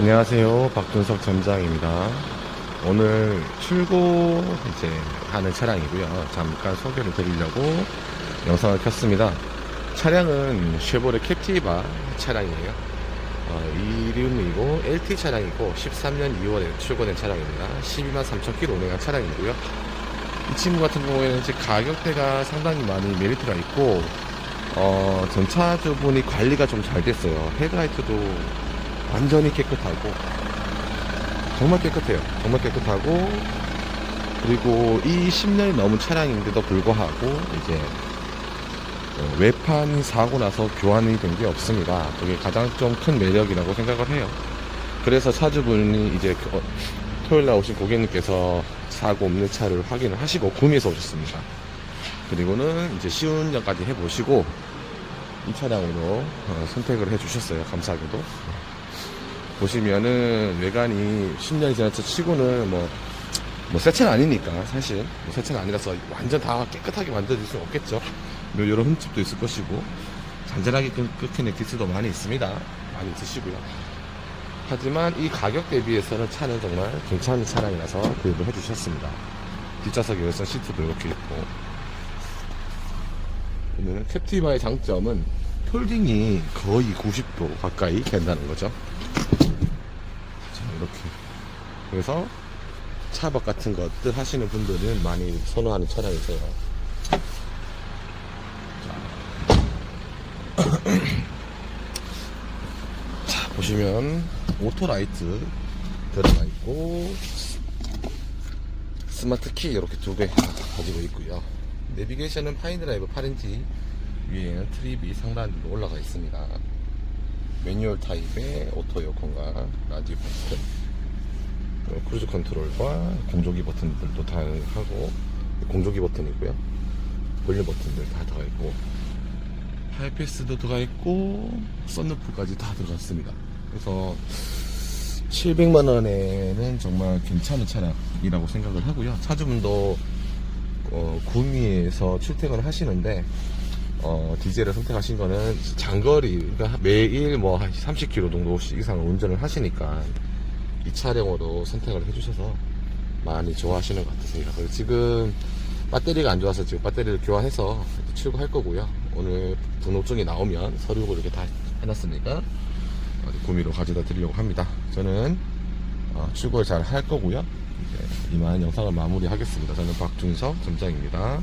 안녕하세요. 박준석 점장입니다. 오늘 출고 이제 하는 차량이고요. 잠깐 소개를 드리려고 영상을 켰습니다. 차량은 쉐보레 캡티바 차량이에요. 어, 이름이고 LT 차량이고 13년 2월에 출고된 차량입니다. 12만 3천 킬로 운행한 차량이고요. 이 친구 같은 경우에는 이제 가격대가 상당히 많이 메리트가 있고 어, 전차주분이 관리가 좀 잘 됐어요. 헤드라이트도 완전히 깨끗하고 정말 깨끗해요. 정말 깨끗하고 그리고 이 10년이 넘은 차량인데도 불구하고 이제 어, 외판 사고 나서 교환이 된 게 없습니다. 그게 가장 좀 큰 매력이라고 생각을 해요. 그래서 차주분이 이제 그, 어, 토요일 날 오신 고객님께서 사고 없는 차를 확인을 하시고 구매해서 오셨습니다. 그리고는 이제 시운전까지 해보시고 이 차량으로 어, 선택을 해주셨어요. 감사하게도. 보시면은 외관이 10년이 지나서 치고는 뭐, 뭐 새 차는 아니니까 사실 뭐 새 차는 아니라서 완전 다 깨끗하게 만들어질 수는 없겠죠. 뭐 이런 흠집도 있을 것이고 잔잔하게 끊- 끊기는 기스도 많이 있습니다. 많이 있으시고요. 하지만 이 가격 대비해서는 차는 정말 괜찮은 차량이라서 구입을 해주셨습니다. 뒷좌석에 열선 시트도 이렇게 있고 보면은 캡티바의 장점은 폴딩이 거의 90도 가까이 된다는 거죠. 자, 이렇게. 그래서 차박 같은 것들 하시는 분들은 많이 선호하는 차량이세요. 자, 보시면 오토라이트 들어가 있고 스마트 키 이렇게 두 개 가지고 있고요. 내비게이션은 파인드라이브 8인치 위에는 트립이 상단으로 올라가 있습니다. 매뉴얼 타입의 오토 에어컨과 라디오 버튼, 크루즈 컨트롤과 공조기 버튼들도 다 하고 공조기 버튼이고요. 볼륨 버튼들 다 들어가 있고 하이패스도 들어가 있고 썬루프까지 다 들어갔습니다. 그래서 700만 원에는 정말 괜찮은 차량이라고 생각을 하고요. 차주분도 어, 구미에서 출퇴근을 하시는데 어, 디젤을 선택하신 거는 장거리, 그러니까 매일 뭐 한 30km 정도 이상을 운전을 하시니까 이 차량으로 선택을 해주셔서 많이 좋아하시는 것 같으세요. 그래서 지금 배터리가 안 좋아서 지금 배터리를 교환해서 출고할 거고요. 오늘 등록증이 나오면 서류고 이렇게 다 해놨으니까 어, 구미로 가져다 드리려고 합니다. 저는 어, 출고를 잘 할 거고요. 이제 이만 영상을 마무리하겠습니다. 저는 박준석 점장입니다.